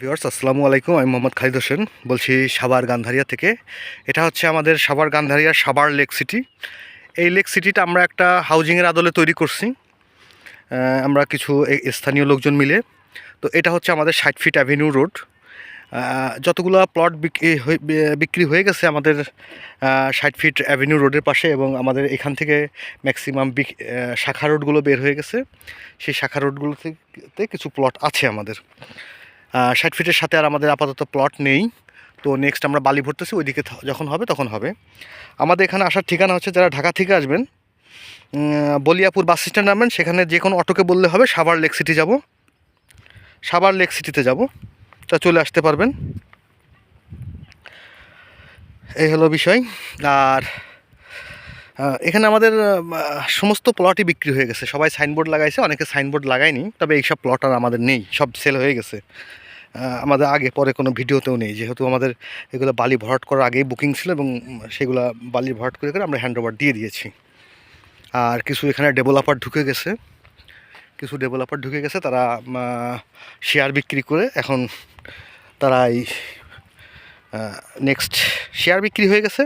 Viewers আসসালামু আলাইকুম। আমি মোহাম্মদ খালিদ হোসেন, বলছি সাবার গান্ধারিয়া থেকে। এটা হচ্ছে আমাদের সাবার গান্ধারিয়া সাবার লেক সিটি। এই লেক সিটিটা আমরা একটা হাউজিংয়ের আদলে তৈরি করছি। আমরা কিছু স্থানীয় লোকজন মিলে। তো এটা হচ্ছে আমাদের ষাট ফিট অ্যাভিনিউ রোড। যতগুলো প্লট বিক্রি হয়ে গেছে আমাদের ষাট ফিট অ্যাভিনিউ রোডের পাশে এবং আমাদের এখান থেকে ম্যাক্সিমাম শাখা রোডগুলো বের হয়ে গেছে। সেই শাখা রোডগুলো থেকে কিছু প্লট আছে আমাদের। ষাট ফিটের সাথে আর আমাদের আপাতত প্লট নেই। তো নেক্সট আমরা বালি ভরতেছি, ওইদিকে যখন হবে তখন হবে। আমাদের এখানে আসার ঠিকানা হচ্ছে যারা ঢাকা থেকে আসবেন বলিয়াপুর বাস স্ট্যান্ড নামবেন, সেখানে যে কোনো অটোকে বললে হবে, সাভার লেক সিটি যাব। সাভার লেক সিটিতে যাব। তা চলে আসতে পারবেন। এই হলো বিষয়। আর এখানে আমাদের সমস্ত প্লটই বিক্রি হয়ে গেছে। সবাই সাইনবোর্ড লাগাইছে, অনেকে সাইনবোর্ড লাগায়নি, তবে এইসব প্লট আর আমাদের নেই, সব সেল হয়ে গেছে। আমাদের আগে, পরে কোনো ভিডিওতেও নেই। যেহেতু আমাদের এগুলো বালি ভরাট করার আগেই বুকিং ছিল এবং সেগুলো বালি ভরাট করে করে আমরা হ্যান্ড ওভার দিয়ে দিয়েছি। আর কিছু এখানে ডেভেলপার ঢুকে গেছে। কিছু ডেভেলপার ঢুকে গেছে, তারা শেয়ার বিক্রি করে এখন তারা এই নেক্সট শেয়ার বিক্রি হয়ে গেছে।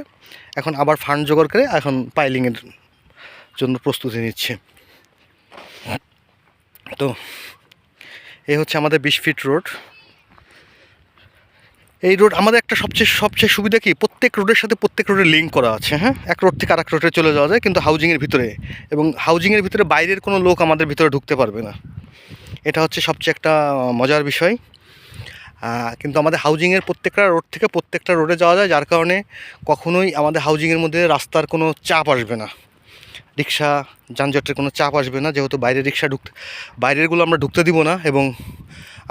এখন আবার ফান্ড জোগাড় করে এখন পাইলিংয়ের জন্য প্রস্তুতি নিচ্ছে। তো এই হচ্ছে আমাদের বিশ ফিট রোড এই রোড আমাদের একটা সবচেয়ে সবচেয়ে সুবিধা কি? প্রত্যেক রোডের সাথে প্রত্যেক রোডে লিঙ্ক করা আছে হ্যাঁ? এক রোড থেকে আরেক রোডে চলে যাওয়া যায়, কিন্তু হাউজিংয়ের ভিতরে। এবং হাউজিংয়ের ভিতরে বাইরের কোনো লোক আমাদের ভিতরে ঢুকতে পারবে না। এটা হচ্ছে সবচেয়ে একটা মজার বিষয়। কিন্তু আমাদের হাউজিংয়ের প্রত্যেকটা রোড থেকে প্রত্যেকটা রোডে যাওয়া যায়, যার কারণে কখনোই আমাদের হাউজিংয়ের মধ্যে রাস্তার কোনো চাপ আসবে না। রিক্সা, যানজটের কোনো চাপ আসবে না, যেহেতু বাইরের রিক্সা ঢুকতে, বাইরেরগুলো আমরা ঢুকতে দিব না, এবং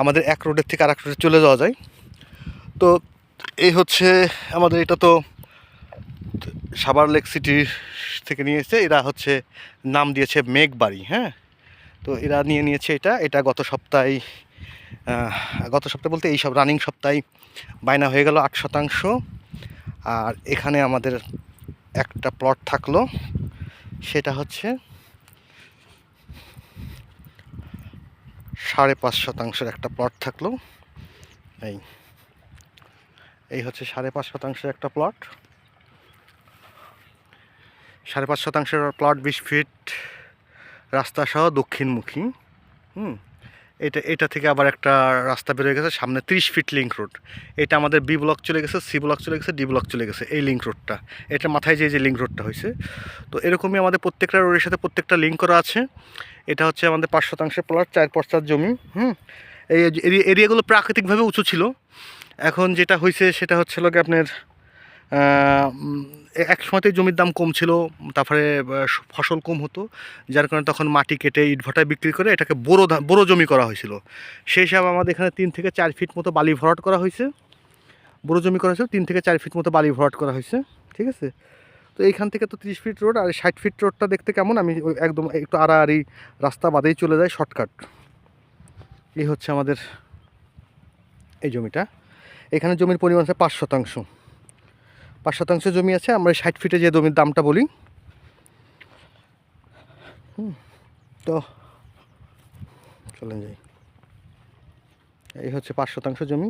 আমাদের এক রোডের থেকে আরেক রোডে চলে যাওয়া যায়। তো এই হচ্ছে আমাদের এটা তো সাভার লেক সিটি থেকে নিয়ে এসেছে এরা হচ্ছে নাম দিয়েছে মেঘবাড়ি হ্যাঁ? তো এরা নিয়ে নিয়েছে এটা এটা গত সপ্তাহে গত সপ্তাহে বলতে এই সব রানিং সপ্তাহে বায়না হয়ে গেল আট শতাংশ। আর এখানে আমাদের একটা প্লট থাকল, সেটা হচ্ছে সাড়ে পাঁচ শতাংশের একটা প্লট থাকল। এই। এই হচ্ছে সাড়ে পাঁচ শতাংশের একটা প্লট সাড়ে পাঁচ শতাংশের প্লট বিশ ফিট রাস্তা সহ দক্ষিণমুখী। হুম, এটা এটা থেকে আবার একটা রাস্তা বেরোয় গেছে, সামনে ত্রিশ ফিট লিঙ্ক রোড এটা আমাদের বি ব্লক চলে গেছে সি ব্লক চলে গেছে ডি ব্লক চলে গেছে এই লিঙ্ক রোডটা এটা মাথায় যে যে লিঙ্ক রোডটা হয়েছে। তো এরকমই আমাদের প্রত্যেকটা রোডের সাথে প্রত্যেকটা লিঙ্ক করা আছে। এটা হচ্ছে আমাদের পাঁচ শতাংশের প্লট চার পশ্চাৎ জমি। হুম, এই এরিয়াগুলো প্রাকৃতিকভাবে উঁচু ছিল। এখন যেটা হয়েছে সেটা হচ্ছে লোকে আপনার এক সময়তে জমির দাম কম ছিল, তারপরে ফসল কম হতো, যার কারণে তখন মাটি কেটে ইট ভাটায় বিক্রি করে এটাকে বড়ো বড়ো জমি করা হয়েছিল। সেই হিসাবে আমাদের এখানে তিন থেকে চার ফিট মতো বালি ভরাট করা হয়েছে। বড়ো জমি করা হয়েছে তিন থেকে চার ফিট মতো বালি ভরাট করা হয়েছে, ঠিক আছে? তো এইখান থেকে তো ত্রিশ ফিট রোড, আর ষাট ফিট রোডটা দেখতে কেমন? আমি একদম একটু আড়াআড়ি রাস্তা বাদেই চলে যায় শর্টকাট। এই হচ্ছে আমাদের এই জমিটা। এখানে জমির পরিমাণ আছে পাঁচ শতাংশ। পাঁচ শতাংশ জমি আছে, আমরা ষাট ফিটে যে জমির দামটা বলি। তো চলেন যাই। এই হচ্ছে পাঁচ শতাংশ জমি।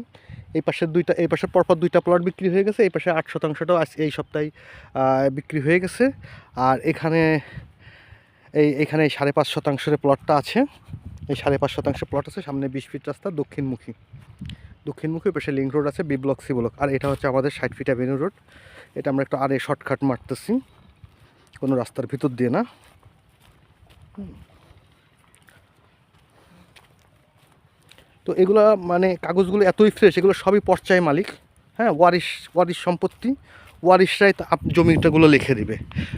এই পাশের দুইটা, এই পাশের পরপর দুইটা প্লট বিক্রি হয়ে গেছে, এই পাশে আট শতাংশটাও আজ এই সপ্তাহে বিক্রি হয়ে গেছে। আর এখানে এই এখানে এই সাড়ে পাঁচ শতাংশের প্লটটা আছে। এই সাড়ে পাঁচ শতাংশ প্লট আছে, সামনে বিশ ফিট রাস্তা, দক্ষিণমুখী। দক্ষিণমুখী পাশে লিঙ্ক রোড আছে বি ব্লক সি ব্লক আর এটা হচ্ছে আমাদের ষাট ফিট অ্যাভিনিউ রোড এটা আমরা একটু আরে শর্টকাট মারতেছি। কোনো রাস্তার ভিতর দিয়ে না। তো এগুলো মানে কাগজগুলো এতই ফ্রেশ এগুলো সবই পর্চায় মালিক। হ্যাঁ ওয়ারিশ ওয়ারিশ সম্পত্তি। ওয়ারিশরাই তা জমিটাগুলো লিখে দিবে।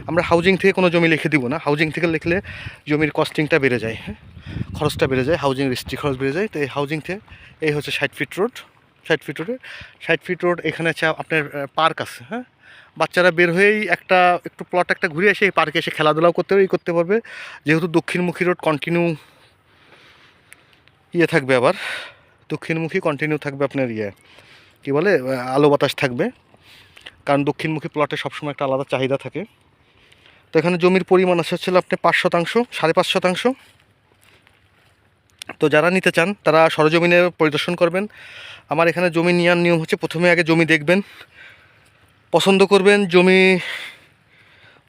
আমরা হাউজিং থেকে কোনো জমি লিখে দিব না। হাউজিং থেকে লিখলে জমির কস্টিংটা বেড়ে যায় হ্যাঁ। খরচটা বেড়ে যায় হাউজিং রেজিস্ট্রি খরচ বেড়ে যায়। তো এই হাউজিং থেকে এই হচ্ছে ষাট ফিট রোড ষাট ফিট রোডে ষাট ফিট রোড এখানে হচ্ছে আপনার পার্ক আছে হ্যাঁ? বাচ্চারা বের হয়েই একটা, একটু প্লট একটা ঘুরে এসে এই পার্কে এসে খেলাধুলাও করতে পারবে করতে পারবে। যেহেতু দক্ষিণমুখী রোড কন্টিনিউ ইয়ে থাকবে আবার, দক্ষিণমুখী কন্টিনিউ থাকবে আপনার ইয়ে কী বলে আলো বাতাস থাকবে। কারণ দক্ষিণমুখী প্লটে সবসময় একটা আলাদা চাহিদা থাকে। তো এখানে জমির পরিমাণ আছে হচ্ছে আপনি পাঁচ শতাংশ, সাড়ে পাঁচ শতাংশ। তো যারা নিতে চান, তারা সরজমিনে পরিদর্শন করবেন। আমার এখানে জমি নেওয়ার নিয়ম হচ্ছে প্রথমে আগে জমি দেখবেন। পছন্দ করবেন জমি,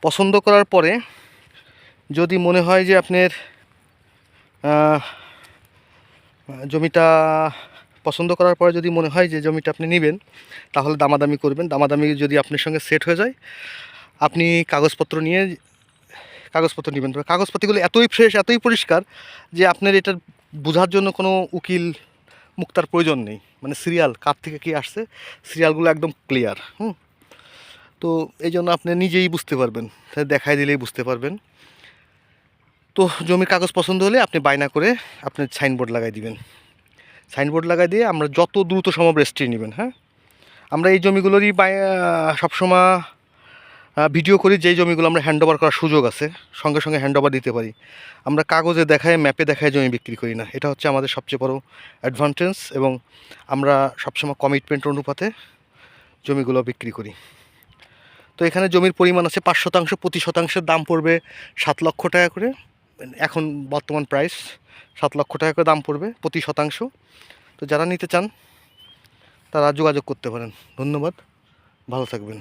পছন্দ করার পরে যদি মনে হয় যে আপনার জমিটা পছন্দ করার পরে যদি মনে হয় যে জমিটা আপনি নেবেন, তাহলে দামাদামি করবেন। দামাদামি যদি আপনার সঙ্গে সেট হয়ে যায়, আপনি কাগজপত্র নিয়ে, কাগজপত্র নেবেন। কাগজপত্রগুলো এতই ফ্রেশ এতই পরিষ্কার যে আপনার এটা বোঝার জন্য কোনো উকিল মুক্তার প্রয়োজন নেই। মানে সিরিয়াল, কার থেকে কী আসছে, সিরিয়ালগুলো একদম ক্লিয়ার হুম? তো এই জন্য আপনি নিজেই বুঝতে পারবেন দেখাই দিলেই বুঝতে পারবেন। তো জমির কাগজ পছন্দ হলে আপনি বায়না করে আপনি সাইনবোর্ড লাগাই দিবেন। সাইনবোর্ড লাগাই দিয়ে আমরা যত দ্রুত সম্ভব রেজিস্ট্রি নেবেন হ্যাঁ? আমরা এই জমিগুলোরই বাই সবসময় ভিডিও করি, যেই জমিগুলো আমরা হ্যান্ড ওভার করার সুযোগ আছে, সঙ্গে সঙ্গে হ্যান্ড ওভার দিতে পারি। আমরা কাগজে দেখায় ম্যাপে দেখায় জমি বিক্রি করি না। এটা হচ্ছে আমাদের সবচেয়ে বড় অ্যাডভান্টেজ এবং আমরা সবসময় কমিটমেন্ট অনুপাতে জমিগুলো বিক্রি করি। তো এখানে জমির পরিমাণ আছে পাঁচ শতাংশ প্রতি শতাংশের দাম পড়বে সাত লক্ষ টাকা করে। এখন বর্তমান প্রাইস সাত লক্ষ টাকা করে দাম পড়বে প্রতি শতাংশ। তো যারা নিতে চান, তারা যোগাযোগ করতে পারেন। ধন্যবাদ। ভালো থাকবেন।